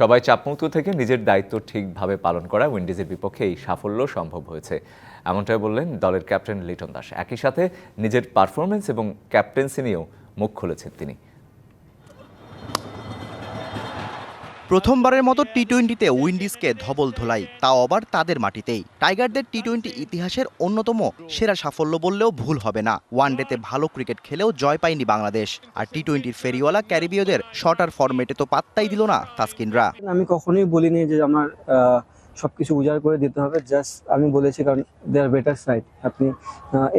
সবাই চাপমুক্ত থেকে নিজের দায়িত্ব ঠিকভাবে পালন করা উইন্ডিজের বিপক্ষে এই সাফল্য সম্ভব হয়েছে। এমনটাই বললেন দলের ক্যাপ্টেন লিটন দাস। একই সাথে নিজের পারফরমেন্স এবং ক্যাপ্টেন্সি নিয়েও মুখ খুলেছেন তিনি। প্রথমবারের মতো টি টোয়েন্টিতে উইন্ডিজকে ধবল ধোলাই, তাও আবার তাদের মাটিতেই। টাইগারদের টি টোয়েন্টি ইতিহাসের অন্যতম সেরা সাফল্য বললেও ভুল হবে না। ওয়ানডেতে ভালো ক্রিকেট খেলেও জয় পায়নি বাংলাদেশ, আর টি টোয়েন্টির ফেরিওয়ালা ক্যারিবীয়দের শর্টার ফরম্যাটে তো পাত্তাই দিল না তাসকিনরা। আমি কখনোই বলিনি যে আমার সবকিছু উজাড় করে দিতে হবে, জাস্ট আমি বলেছি কারণ দে আর বেটার সাইড। আপনি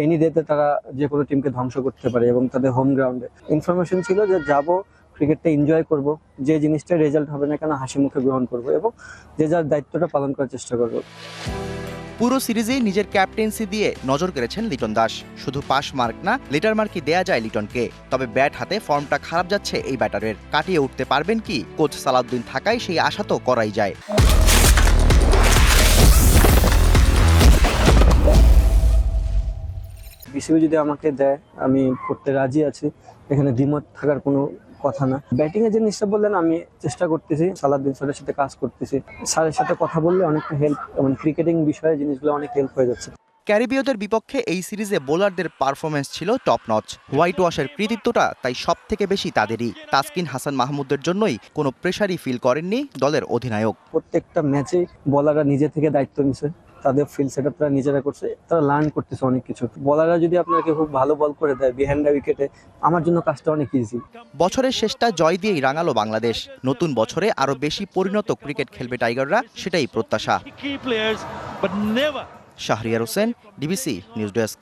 এনি ডেতে তারা যে কোনো টিমকে ধ্বংস করতে পারে এবং তাদের হোম গ্রাউন্ডে ইনফরমেশন ছিল যে যাব ক্রিকেটটা এনজয় করব যে জিনিসটা রেজাল্ট হবে না কেন হাসি মুখে গ্রহণ করব এবং যে যার দায়িত্বটা পালন করার চেষ্টা করব। পুরো সিরিজেই নিজের ক্যাপ্টেন্সি দিয়ে নজর কেড়েছেন লিটন দাস। শুধু পাস মার্ক না লিটার মার্কই দেয়া যায় লিটনকে। তবে ব্যাট হাতে ফর্মটা খারাপ যাচ্ছে এই ব্যাটারের। কাটিয়ে উঠতে পারবেন কি? কোচ সালাউদ্দিন থাকায় সেই আশা তো করাই যায়। বিসিবি যদি আমাকে দেয় আমি করতে রাজি আছি। এখানে দ্বিমত থাকার কোনো কথা না। ব্যাটিং এর জিনিসটা বললেন আমি চেষ্টা করতেছি সালাদিন স্যারের সাথে কাজ করতেছি। স্যারের সাথে কথা বললে অনেকটা হেল্প মানে ক্রিকেটিং বিষয়ে জিনিসগুলো অনেক হেল্প হয়ে যাচ্ছে। ক্যারিবীয়দের বিপক্ষে এই সিরিজে বোলারদের পারফরমেন্স ছিল টপ নচ হোয়াইট ওয়াশের কৃতিত্বটা তাই সব থেকে বেশি তাদেরই। তাসকিন হাসান মাহমুদের জন্যই কোনো প্রেশারই ফিল করেননি দলের অধিনায়ক। প্রত্যেকটা ম্যাচে বলাররা নিজে থেকে দায়িত্ব নিছে। তাদের ফিল্ড সেট তারা নিজেরা করছে তারা লার্ন করতেছে অনেক কিছু। বলাররা যদি আপনাকে খুব ভালো বল করে দেয় বিহাইন্ড দ্য উইকেটে আমার জন্য কাজটা অনেক ইজি বছরের শেষটা জয় দিয়েই রাঙালো বাংলাদেশ। নতুন বছরে আরও বেশি পরিণত ক্রিকেট খেলবে টাইগাররা সেটাই প্রত্যাশা। Shahriar Hossain DBC news desk